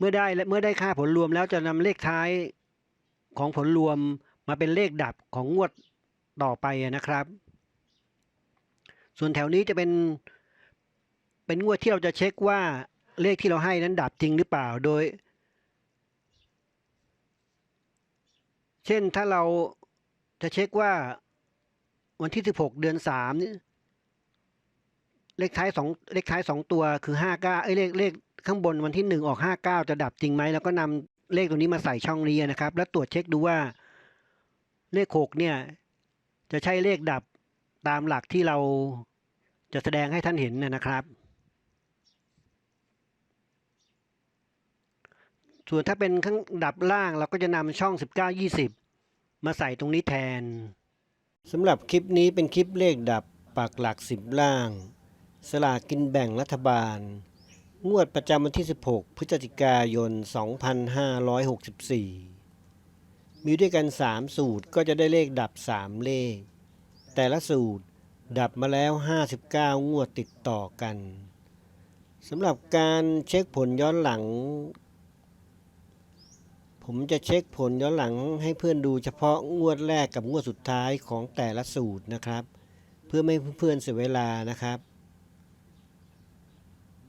เมื่อได้และเมื่อได้ค่าผลรวมแล้วจะนำเลขท้ายของผลรวมมาเป็นเลขดับของงวดต่อไปนะครับ ส่วนแถวนี้จะเป็นเป็นงวดที่เราจะเช็คว่าเลขที่เราให้นั้นดับจริงหรือเปล่าโดย เช่นถ้าเราจะเช็คว่าวันที่ 16 เดือน3นี่เลขท้ายสองเลขท้ายสองตัวคือ59เอ้ยเลขเลข ข้างบนวันที่ 1 ออก 59 จะดับจริงไหม แล้วก็นำเลขตัวนี้มาใส่ช่องนี้นะครับ แล้วตรวจเช็คดูว่าเลข 6 เนี่ย จะใช่เลขดับตามหลักที่เราจะแสดงให้ท่านเห็นนะครับ ส่วนถ้าเป็นข้างดับล่างเราก็จะนำช่อง 19 20 มาใส่ตรงนี้แทนสำหรับคลิปนี้เป็นคลิปเลขดับปักหลักสิบล่าง สลากกินแบ่งรัฐบาล งวดประจำวันที่ 16 พฤศจิกายน 2564 มีด้วยกัน 3 สูตรก็จะได้เลขดับ 3 เลข แต่ละสูตรดับมาแล้ว 59 งวดติดต่อกันสำหรับการเช็คผลย้อนหลัง ผมจะเช็คผลย้อนหลังให้เพื่อนดูเฉพาะงวดแรกกับงวดสุดท้ายของแต่ละสูตรนะครับ เพื่อไม่ให้เพื่อนเสียเวลานะครับ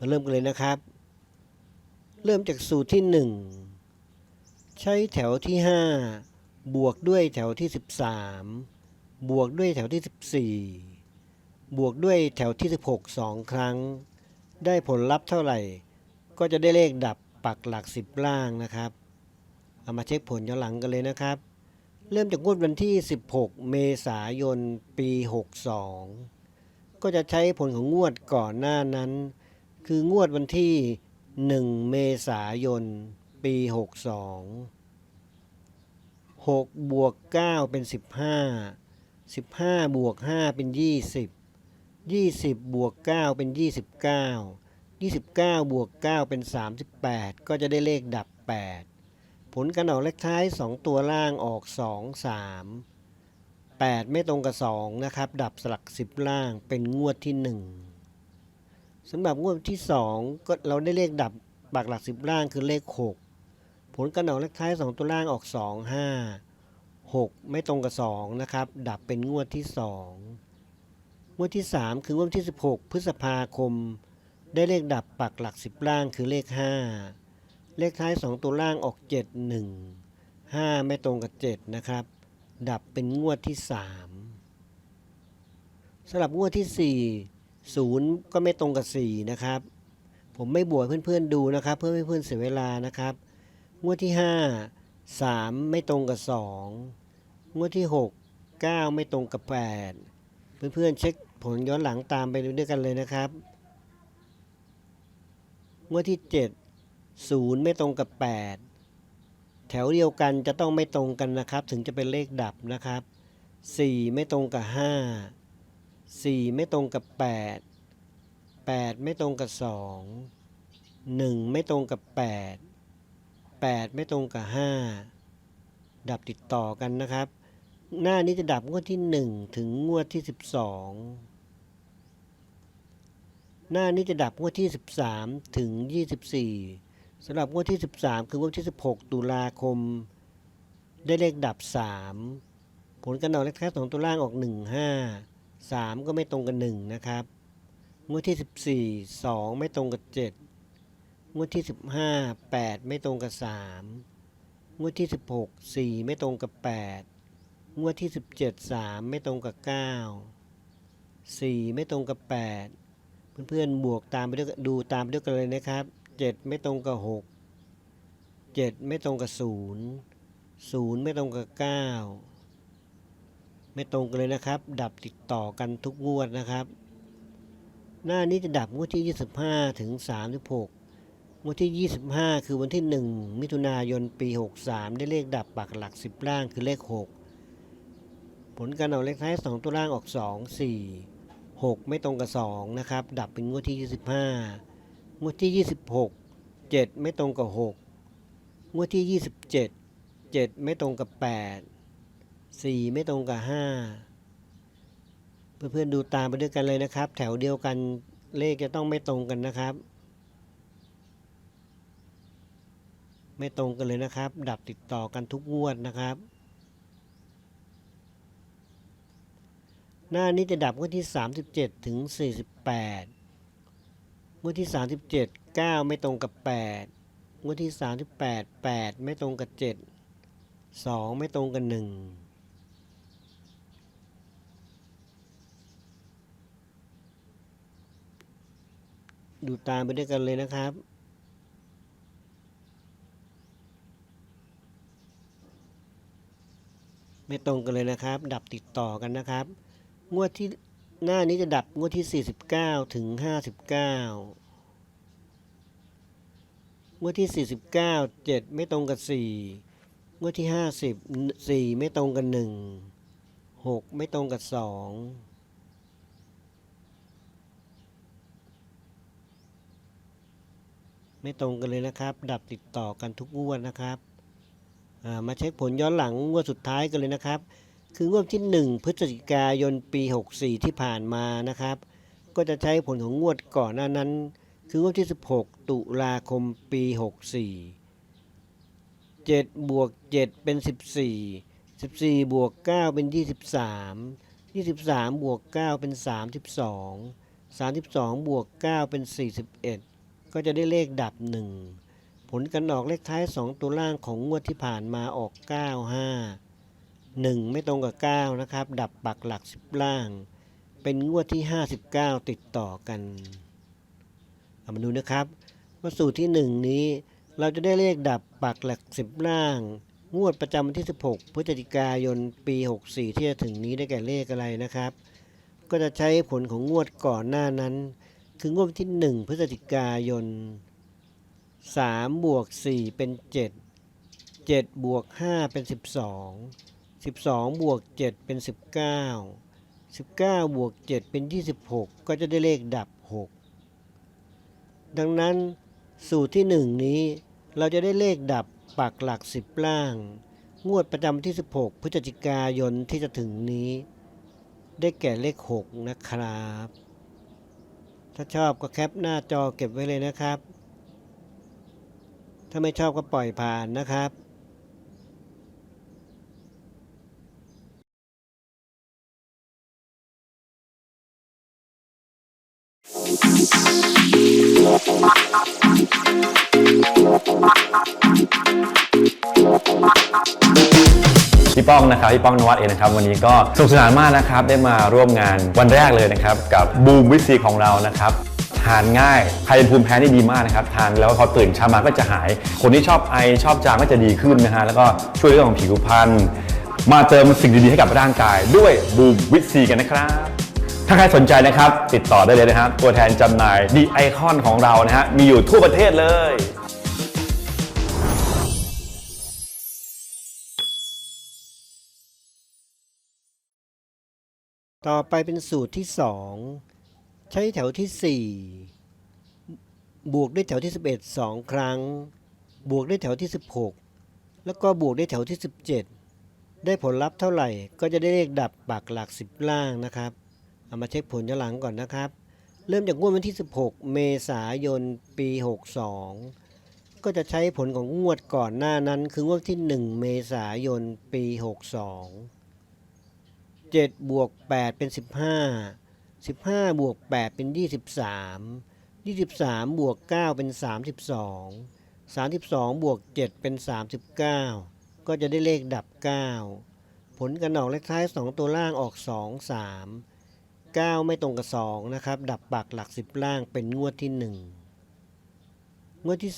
มาเริ่มกันเลยนะครับ เริ่มจากสูตรที่ 1 ใช้แถวที่ 5 บวกด้วยแถวที่ 13 บวกด้วยแถวที่ 14 บวกด้วยแถวที่ 16 2 ครั้ง ได้ผลลัพธ์เท่าไหร่ ก็จะได้เลขดับปักหลัก 10 ล่างนะครับ เอามาเช็คผลย้อนหลังกันเลยนะครับ เริ่มจากงวดวันที่ 16 เมษายน ปี 62 ก็จะใช้ผลของงวดก่อนหน้านั้น คืองวดวันที่ 1 เมษายน ปี 62 6 บวก 9 เป็น 15 15 บวก 5 เป็น 20 20 บวก 9 เป็น 29 29 บวก 9 เป็น 38 ก็จะได้เลขดับ 8 ผลการออกเลขท้าย 2 ตัวล่างออก 2 3 8 ไม่ตรงกับ 2 นะครับ ดับสลัก 10 ล่างเป็นงวดที่ 1 สำหรับงวดที่ 2 ก็เราได้เลขดับปักหลัก 10 ล่างคือเลข 6 ผลการออกเลขท้าย 2 ตัวล่างออก 2 5 6 ไม่ตรงกับ 2 นะครับ ดับเป็นงวดที่ 2 งวดที่ 3 คืองวดที่ 16 พฤษภาคม ได้เลขดับปักหลัก 10 ล่างคือเลข 5 เลขท้าย 2 ตัวล่างออก 7 1 5 ไม่ตรงกับ 7 นะครับ ดับเป็นงวดที่ 3สำหรับงวดที่ 4 0ก็ไม่ตรงกับ 4 นะครับ ผมไม่บวกเพื่อนๆดูนะครับ เพื่อให้เพื่อนเสียเวลานะครับ งวดที่ 5 3 ไม่ตรงกับ 2 งวดที่ 6 9 ไม่ตรงกับ 8 เพื่อนๆเช็คผลย้อนหลังตามไปด้วยกันเลยนะครับ งวดที่ 7 0 ไม่ตรงกับ 8 แถวเดียวกันจะต้องไม่ตรงกันนะครับ ถึงจะเป็นเลขดับนะครับ 4 ไม่ตรงกับ 5 4 ไม่ตรงกับ 8 8 ไม่ตรงกับ 2 1 ไม่ตรงกับ 8 8 ไม่ตรงกับ 5 ดับติดต่อกันนะครับ หน้านี้จะดับงวดที่ 1 ถึงงวดที่ 12 หน้านี้จะดับงวดที่ 13 ถึง 24สำหรับงวดที่ 13 คืองวดที่ 16 ตุลาคม ได้เลขดับ 3 ผลการออกเลขท้ายสองตัวล่างออก 1 5 3 ก็ไม่ตรงกับ 1 นะครับ งวดที่ 14 2 ไม่ตรงกับ 7 งวดที่ 15 8 ไม่ตรงกับ 3 งวดที่ 16 4 ไม่ตรงกับ 8 งวดที่ 17 3 ไม่ตรงกับ 9 4 ไม่ตรงกับ 8 เพื่อนๆบวกตามไปด้วยดูตามไปด้วยกันเลยนะครับ 7 ไม่ตรงกับ 6 7 ไม่ตรงกับ 0 0 ไม่ตรงกับ 9 ไม่ตรงกันเลยนะครับ ดับติดต่อกันทุกงวดนะครับ หน้านี้จะดับงวดที่ 25 ถึง 36งวดที่ 25 คือวันที่ 1 มิถุนายนปี 63 ได้เลขดับปักหลัก 10 ล่างคือเลข 6 ผลการออกเลขท้าย 2 ตัวล่างออก 2 4 6 ไม่ตรงกับ 2 นะครับ ดับเป็นงวดที่ 25 งวดที่ 26 7 ไม่ตรงกับ 6 งวดที่ 27 7 ไม่ตรงกับ 8 4 ไม่ตรงกับ 5 เพื่อนๆดูตามไปด้วยกันเลยนะครับ แถวเดียวกันเลขจะต้องไม่ตรงกันนะครับ ไม่ตรงกันเลยนะครับ ดับติดต่อกันทุกงวดนะครับ หน้านี้จะดับงวดที่ 37 ถึง 48งวดที่ 37 9 ไม่ตรงกับ 8งวดที่ 38 8 ไม่ตรงกับ 7 2 ไม่ตรงกับ 1 ดูตามไปด้วยกันเลยนะครับ ไม่ตรงกันเลยนะครับ ดับติดต่อกันนะครับ งวดที่หน้านี้จะดับงวดที่ 49 ถึง 59 งวดที่ 49 7 ไม่ตรงกับ 4 งวดที่ 50 4 ไม่ตรงกับ 1 6 ไม่ตรงกับ 2 ไม่ตรงกันเลยนะครับ ดับติดต่อกันทุกงวดนะครับมาเช็คผลย้อนหลังงวดสุดท้ายกันเลยนะครับ คืองวดที่ 1 พฤศจิกายนปี 64 ที่ผ่านมานะครับ ก็จะใช้ผลของงวดก่อนหน้านั้น คืองวดที่ 16 ตุลาคมปี 64 7บวก7เป็น 14 14บวก9เป็น 23 23บวก9เป็น 32 32บวก9เป็น 41 ก็จะได้เลขดับ 1 ผลการออกเลขท้าย 2 ตัวล่างของงวดที่ผ่านมาออก 9 5 1 ไม่ตรงกับ 9 นะครับ ดับปักหลัก 10 ล่าง เป็นงวดที่ 59 ติดต่อกันเอามาดูนะครับว่าสูตรที่ 1 นี้ เราจะได้เลขดับปักหลัก 10 ล่าง งวดประจำวันที่ 16 พฤศจิกายน ปี 64 ที่จะถึงนี้ได้แก่เลขอะไรนะครับ ก็จะใช้ผลของงวดก่อนหน้านั้น คืองวดวันที่1พฤศจิกายน3บวก4เป็น7 7บวก5เป็น12 12บสองบวก7เป็น19 19บเก้าบวก7เป็น26ก็จะได้เลขดับ6ดังนั้นสูตรที่1นี้เราจะได้เลขดับปักหลัก10ล่าง งวดประจำที่ 16 พฤศจิกายนที่จะถึงนี้ ได้แก่เลข 6 นะครับ ถ้าชอบก็แคปหน้าจอเก็บไว้เลยนะครับ ถ้าไม่ชอบก็ปล่อยผ่านนะครับ พี่ป้องนะครับพี่ป้องนวัดเองนะครับ วันนี้ก็สนุกสนานมากนะครับได้มาร่วมงานวันแรกเลยนะครับ กับบูมวิซีของเรานะครับทานง่าย ใครเป็นภูมิแพ้นี่ดีมากนะครับ ทานแล้วพอตื่นเช้ามาก็จะหาย คนที่ชอบไอชอบจามก็จะดีขึ้นนะฮะ แล้วก็ช่วยเรื่องของผิวพรรณ มาเติมสิ่งดีๆให้กับร่างกาย ด้วยบูมวิซีกันนะครับ ถ้าใครสนใจนะครับ ติดต่อได้เลยนะครับ ตัวแทนจำหน่ายดีไอคอนของเรานะฮะ มีอยู่ทั่วประเทศเลย ต่อไปเป็นสูตรที่ 2 ใช้แถวที่ 4 บวกด้วยแถวที่ 11 2 ครั้ง บวกด้วยแถวที่ 16 แล้วก็บวกด้วยแถวที่ 17 ได้ผลลัพธ์เท่าไหร่ก็จะได้เลขดับปักหลัก 10 ล่างนะครับ เอามาเช็คผลย้อนหลังก่อนนะครับ เริ่มจากงวดวันที่ 16 เมษายน ปี 62 ก็จะใช้ผลของงวดก่อนหน้านั้น คืองวดที่ 1 เมษายน ปี 62 7บวก8เป็น 15 15บวก8เป็น 23 23บวก9เป็น 32 32บวก7เป็น 39 ก็จะได้เลขดับ 9 ผลกันออกเลขท้าย 2 ตัวล่างออก 2 3 9 ไม่ตรงกับ 2 นะครับ ดับปักหลัก 10 ล่างเป็นงวดที่ 1 งวดที่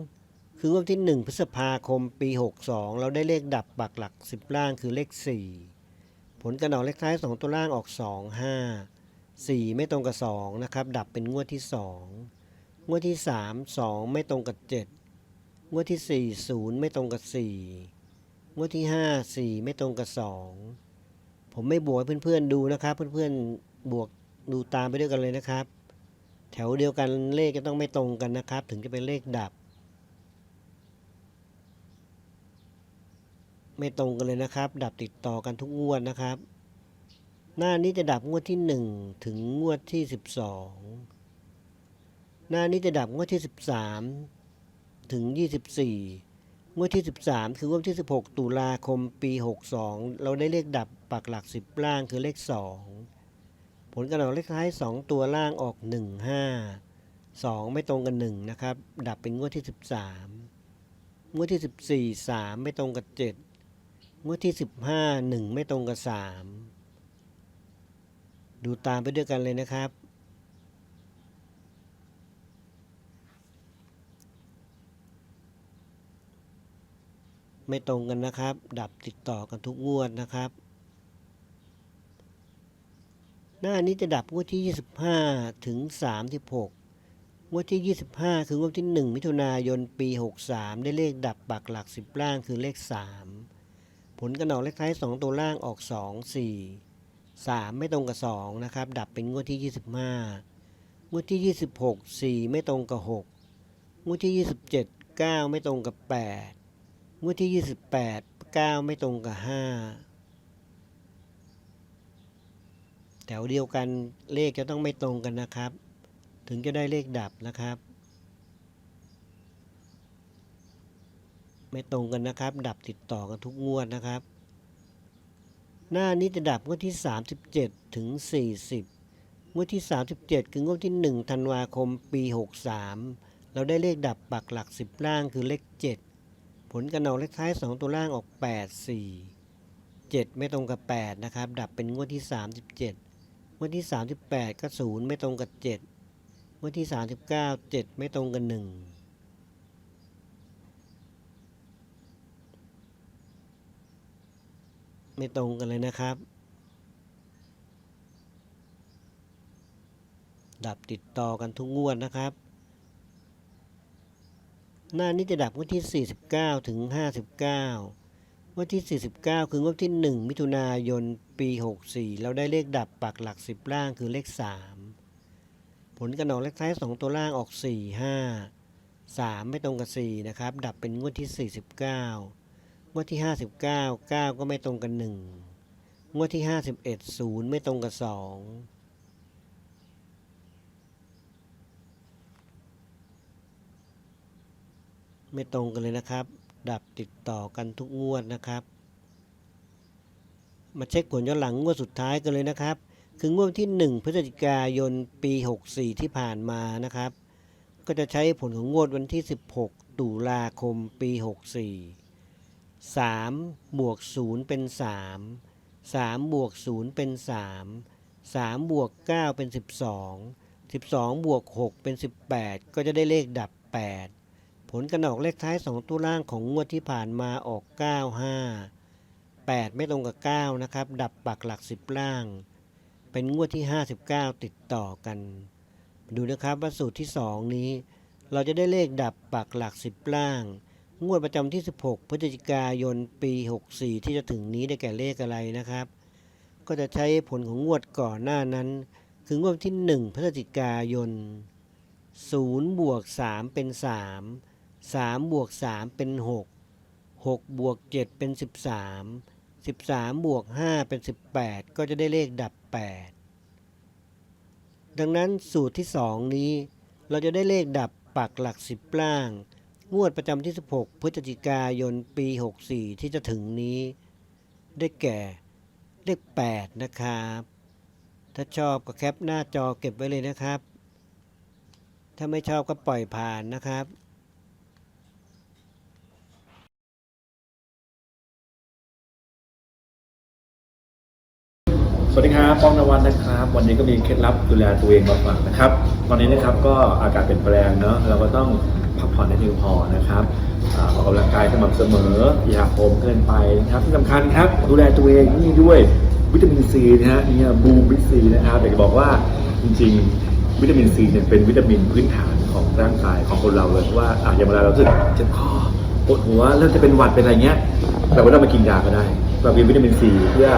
2 คืองวดที่ 1 พฤษภาคมปี 62 เราได้เลขดับปักหลัก 10 ล่างคือเลข 4 ผลกันออกเลขท้าย 2 ตัวล่างออก 2 5 4 ไม่ตรงกับ 2 นะครับ ดับเป็นงวดที่ 2 งวดที่ 3 2 ไม่ตรงกับ 7 งวดที่ 4 0 ไม่ตรงกับ 4 งวดที่ 5 4 ไม่ตรงกับ 2 ผมไม่บวกให้เพื่อนๆดูนะครับ เพื่อนๆบวกดูตามไปด้วยกันเลยนะครับ แถวเดียวกันเลขจะต้องไม่ตรงกันนะครับ ถึงจะเป็นเลขดับ ไม่ตรงกันเลยนะครับ ดับติดต่อกันทุกงวดนะครับ หน้านี้จะดับงวดที่ 1 ถึงงวดที่ 12 หน้านี้จะดับงวดที่ 13 ถึง 24 งวดที่ 13 คืองวดที่ 16 ตุลาคมปี 62 เราได้เลขดับปักหลัก 10 ล่างคือเลข 2 ผลการออกเลขท้าย 2 ตัวล่างออก 1 5 2 ไม่ตรงกัน 1 นะครับ ดับเป็นงวดที่ 13งวดที่ 14 3 ไม่ตรงกับ 7 งวดที่ 15 1 ไม่ตรงกับ 3 ดูตามไปด้วยกันเลยนะครับ ไม่ตรงกันนะครับ ดับติดต่อกันทุกงวดนะครับ หน้านี้จะดับงวดที่ 25 ถึง 36งวดที่ 25 คืองวดที่ 1 มิถุนายน ปี 63 ได้เลขดับปักหลัก 10 ล่างคือเลข 3 ผลกันออกเลขท้าย2ตัวล่างออก 2 4 3 ไม่ตรงกับ 2 นะครับ ดับเป็นงวดที่ 25 งวดที่ 26 4 ไม่ตรงกับ 6 งวดที่ 27 9 ไม่ตรงกับ 8 งวดที่ 28 9 ไม่ตรงกับ 5 แถวเดียวกันเลขจะต้องไม่ตรงกันนะครับ ถึงจะได้เลขดับนะครับ ไม่ตรงกันนะครับ ดับติดต่อกันทุกงวดนะครับ หน้านี้จะดับงวดที่ 37 ถึง 40 งวดที่ 37 คืองวดที่1ธันวาคมปี 63 เราได้เลขดับปักหลัก 10 ล่างคือเลข 7 ผลกันออกเลขท้าย 2 ตัวล่างออก 8 4 7 ไม่ตรงกับ 8 นะครับ ดับเป็นงวดที่ 37 งวดที่ 38 ก็ 0 ไม่ตรงกับ 7 งวดที่ 39 7 ไม่ตรงกับ 1 ไม่ตรงกันเลยนะครับ ดับติดต่อกันทุกงวดนะครับ หน้านี้จะดับงวดที่ 49 ถึง 59งวดที่ 49 คืองวดที่ 1 มิถุนายน ปี 64 เราได้เลขดับปักหลัก 10 ล่างคือเลข 3 ผลกันออกเลขท้าย 2 ตัวล่างออก 4 5 3 ไม่ตรงกับ 4 นะครับ ดับเป็นงวดที่ 49 งวดที่ 59 9 ก็ไม่ตรงกัน1งวดที่ 51 0 ไม่ตรงกับ 2ไม่ตรงกันเลยนะครับ ดับติดต่อกันทุกงวดนะครับ มาเช็คผลย้อนหลังงวดสุดท้ายกันเลยนะครับ คืองวดที่ 1 พฤศจิกายนปี 64 ที่ผ่านมานะครับ ก็จะใช้ผลของงวดวันที่ 16 ตุลาคมปี 64 3บวก0เป็น 3 3บวก0เป็น 3 3บวก9เป็น 12 12 บวก 6 เป็น 18 ก็จะได้เลขดับ 8 ผลกันออกเลขท้าย 2 ตัวล่างของงวดที่ผ่านมาออก 9 5 8 ไม่ตรงกับ 9 นะครับ ดับปักหลัก 10 ล่าง เป็นงวดที่ 59 ติดต่อกัน ดูนะครับว่าสูตรที่ 2 นี้ เราจะได้เลขดับปักหลัก 10 ล่าง งวดประจำที่ 16 พฤศจิกายนปี 64 ที่จะถึงนี้ได้แก่เลขอะไรนะครับ ก็จะใช้ผลของงวดก่อนหน้านั้น คืองวดที่ 1 พฤศจิกายน 0 บวก 3 เป็น 3 3 บวก 3 เป็น 6 6 บวก 7 เป็น 13 13 บวก 5 เป็น 18 ก็จะได้เลขดับ 8 ดังนั้นสูตรที่ 2 นี้เราจะได้เลขดับปักหลัก 10 ล่าง งวดประจำที่ 16 พฤศจิกายนปี 64 ที่จะถึงนี้ ได้แก่เลข 8 นะครับ ถ้าชอบก็แคปหน้าจอเก็บไว้เลยนะครับ ถ้าไม่ชอบก็ปล่อยผ่านนะครับ วัสดีครับป้องนวัดนะครับ วันนี้ก็มีเคล็ดลับดูแลตัวเองมาฝากนะครับ ตอนนี้นะครับก็อากาศเปลี่ยนแปลงเนาะเราก็ต้องพักผ่อนให้เพียงพอนะครับออกกำลังกายสม่ำเสมออย่าโหมเกินไปนะครับที่สำคัญครับดูแลตัวเองนี่ด้วยวิตามินซีนะฮะนี่บูมวิตซีนะครับอยากจะบอกว่าจริง ๆ วิตามินซีเนี่ยเป็นวิตามินพื้นฐานของร่างกายของคนเราเลยว่าอย่างเวลาเราสึกเจ็บคอปวดหัวเริ่มจะเป็นหวัดเป็นอะไรเงี้ยแต่ว่าเรามากินยาก็ได้ เรากินวิตามินซีเพื่อ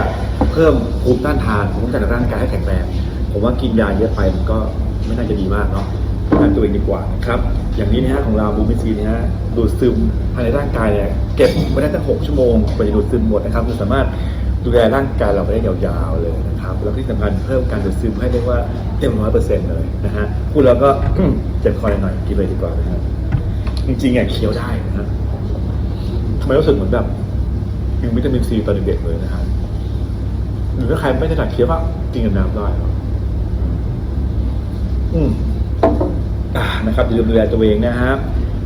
เพิ่มภูมิต้านทานภูมิคุ้มกันร่างกายให้แข็งแรงผมว่ากินยาเยอะไปมันก็ไม่น่าจะดีมากเนาะดูแลตัวเองดีกว่านะครับ อย่างนี้นะฮะของเราบูมินซีนะฮะดูดซึมภายในร่างกายเนี่ยเก็บไว้ได้ตั้งหกชั่วโมงกว่าจะดูดซึมหมดนะครับมันสามารถดูแลร่างกายเราไปได้ยาวๆเลยนะครับ แล้วที่สำคัญเพิ่มการดูดซึมให้เรียกว่าเต็มร้อยเปอร์เซ็นต์เลยนะฮะพูดแล้วก็เจ็บคอหน่อยๆกินเลยดีกว่านะครับจริงๆอะเคี้ยวได้นะฮะทำไมรู้สึกเหมือนแบบ กินวิตามินซีตอนเด็กๆเลยนะครับหรือถ้าใครไม่ถนัดเคี้ยวก็กินกับน้ำได้ครับอืมอ่านะครับอย่าลืมดูแลตัวเองนะครับ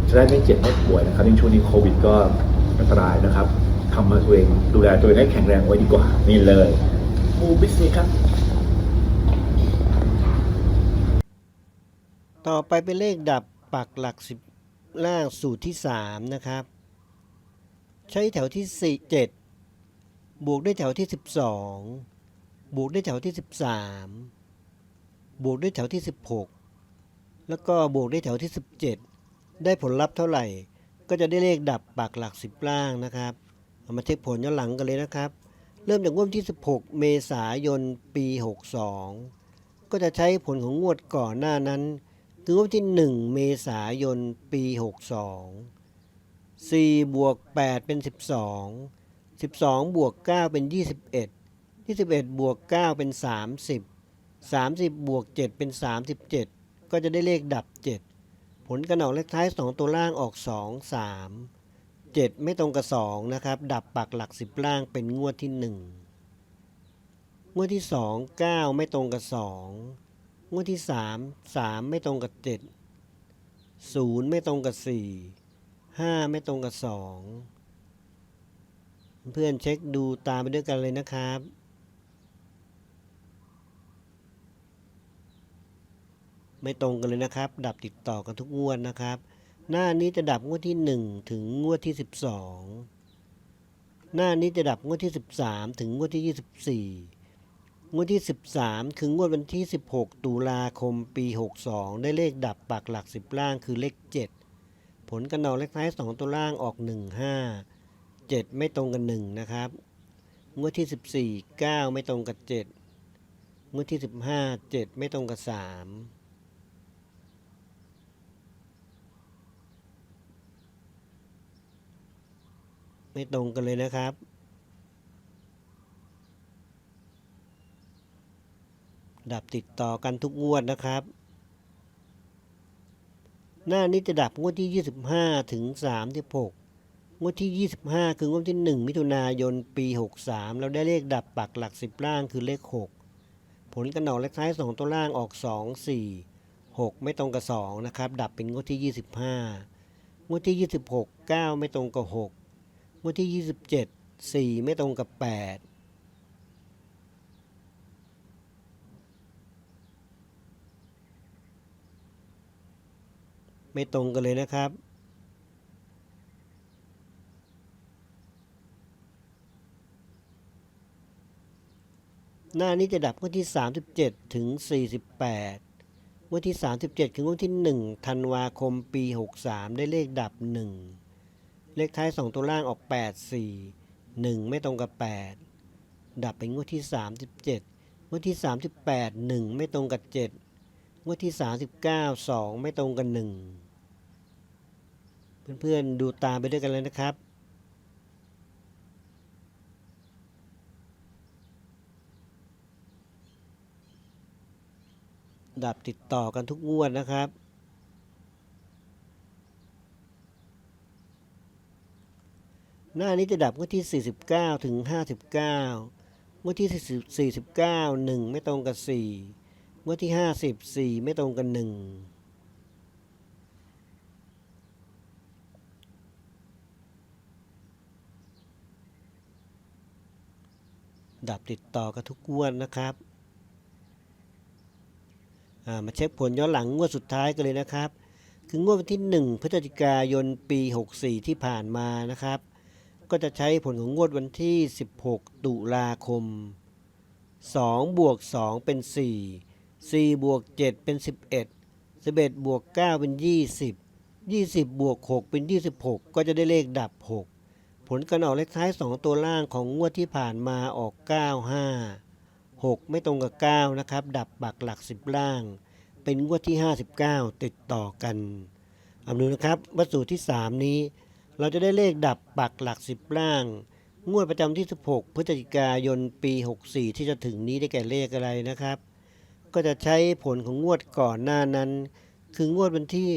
จะได้ไม่เจ็บไม่ป่วยนะครับในช่วงนี้โควิดก็อันตรายนะครับทำมาตัวเองดูแลตัวเองให้แข็งแรงไว้ดีกว่า นี่เลยบูบิสซีครับ ต่อไปเป็นเลขดับปักหลัก10ล่างสูตรที่ 3 นะครับ ใช้แถวที่ 4 7 บวกด้วยแถวที่ 12 บวกด้วยแถวที่ 13 บวกด้วยแถวที่ 16 แล้วก็บวกด้วยแถวที่ 17 ได้ผลลัพธ์เท่าไหร่ ก็จะได้เลขดับปักหลัก 10 ล่างนะครับ เอามาเช็คผลย้อนหลังกันเลยนะครับ เริ่มจากงวดที่ 16 เมษายน ปี 62 ก็จะใช้ผลของงวดก่อนหน้านั้น คืองวดที่ 1 เมษายน ปี 62 4บวก8เป็น 12 12บวก9เป็น 21 21บวก9เป็น 30 30บวก7เป็น 37 ก็จะได้เลขดับ 7 ผลกันอกเลขท้าย 2 ตัวล่างออก 2 3 7 ไม่ตรงกับ 2 นะครับ ดับปักหลัก 10 ล่างเป็นงวดที่ 1 งวดที่ 2 9 ไม่ตรงกับ 2 งวดที่ 3 3 ไม่ตรงกับ 7 0 ไม่ตรงกับ 4 5 ไม่ตรงกับ 2 เพื่อนเช็คดูตามไปด้วยกันเลยนะครับ ไม่ตรงกันเลยนะครับ ดับติดต่อกันทุกงวดนะครับ หน้านี้จะดับงวดที่ 1 ถึงงวดที่ 12 หน้านี้จะดับงวดที่ 13 ถึงงวดที่ 24งวดที่ 13 คืองวดวันที่ 16 ตุลาคม ปี 62 ได้เลขดับปักหลัก 10 ล่างคือเลข 7 ผลกันออกเลขท้าย 2 ตัวล่างออก 1 5 7 ไม่ตรงกัน 1 นะครับงวดที่ 14 9 ไม่ตรงกับ 7งวดที่ 15 7 ไม่ตรงกับ 3ไม่ตรงกันเลยนะครับ ดับติดต่อกันทุกงวดนะครับ หน้านี้จะดับงวดที่ 25 ถึง 36 งวดที่ 25 คืองวดที่ 1 มิถุนายน ปี 63 เราได้เลขดับปักหลัก 10 ล่างคือเลข 6 ผลกันออกเลขท้าย 2 ตัวล่างออก 2 4 6 ไม่ตรงกับ 2 นะครับ ดับเป็นงวดที่ 25 งวดที่ 26 9 ไม่ตรงกับ 6 งวดที่ 27 4 ไม่ตรงกับ 8 ไม่ตรงกันเลยนะครับ หน้านี้จะดับงวดที่ 37 ถึง 48งวดที่ 37คืองวดที่ 1 ธันวาคมปี 63 ได้เลขดับ 1 เลขท้าย 2 ตัวล่างออก 8 4 1 ไม่ตรงกับ 8 ดับเป็นงวดที่ 37 งวดที่ 38 1 ไม่ตรงกับ 7งวดที่ 39 2 ไม่ตรงกับ1 เพื่อนๆดูตามไปด้วยกันเลยนะครับดับติดต่อกันทุกงวดนะครับ หน้านี้จะดับงวดที่ 49 ถึง 59 งวดที่ 49 1 ไม่ตรงกับ 4 งวดที่50 4ไม่ตรงกับ 1 ดับติดต่อกันทุกงวดนะครับมาเช็คผลย้อนหลังงวดสุดท้ายกันเลยนะครับ คืองวดวันที่ 1 พฤศจิกายนปี 64 ที่ผ่านมานะครับ ก็จะใช้ผลของงวดวันที่ 16 ตุลาคม 2 บวก 2 เป็น 4 4 บวก 7 เป็น 11 11 บวก 9 เป็น 20 20 บวก 6 เป็น 26 ก็จะได้เลขดับ 6 ผลการออกเลขท้าย 2 ตัวล่างของงวดที่ผ่านมาออก 95 6 ไม่ตรงกับ 9 นะครับ ดับปักหลัก 10 ล่าง เป็นงวดที่ 59 ติดต่อกันอาดูนะครับวัตสูตรที่ 3 นี้ เราจะได้เลขดับปักหลัก 10 ล่าง งวดประจำที่ 16 พฤศจิกายนปี 64 ที่จะถึงนี้ได้แก่เลขอะไรนะครับ ก็จะใช้ผลของงวดก่อนหน้านั้น คืองวดวันที่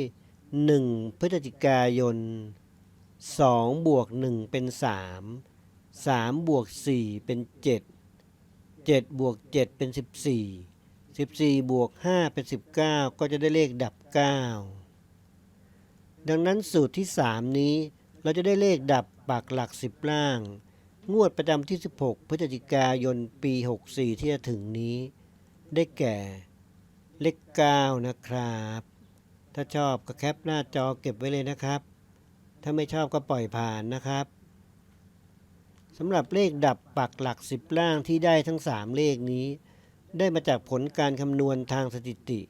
1 พฤศจิกายน 2บวก1เป็น 3 3บวก4เป็น 7 7บวก7เป็น 14 14บวก5เป็น 19 ก็จะได้เลขดับ 9 ดังนั้นสูตรที่ 3 นี้เราจะได้เลขดับปักหลัก 10 ล่าง งวดประจำที่ 16 พฤศจิกายนปี 64 ที่จะถึงนี้ ได้แก่เลข 9 นะครับ ถ้าชอบก็แคปหน้าจอเก็บไว้เลยนะครับ ถ้าไม่ชอบก็ปล่อยผ่านนะครับสำหรับเลขดับปักหลัก 10 ล่างที่ได้ทั้ง 3 เลขนี้ ได้มาจากผลการคำนวณทางสถิติ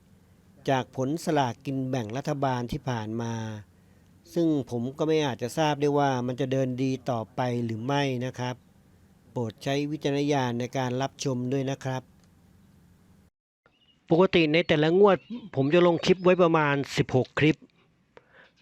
จากผลสลากกินแบ่งรัฐบาลที่ผ่านมา ซึ่งผมก็ไม่อาจจะทราบได้ว่ามันจะเดินดีต่อไปหรือไม่นะครับ โปรดใช้วิจารณญาณในการรับชมด้วยนะครับ ปกติในแต่ละงวด ผมจะลงคลิปไว้ประมาณ 16 คลิป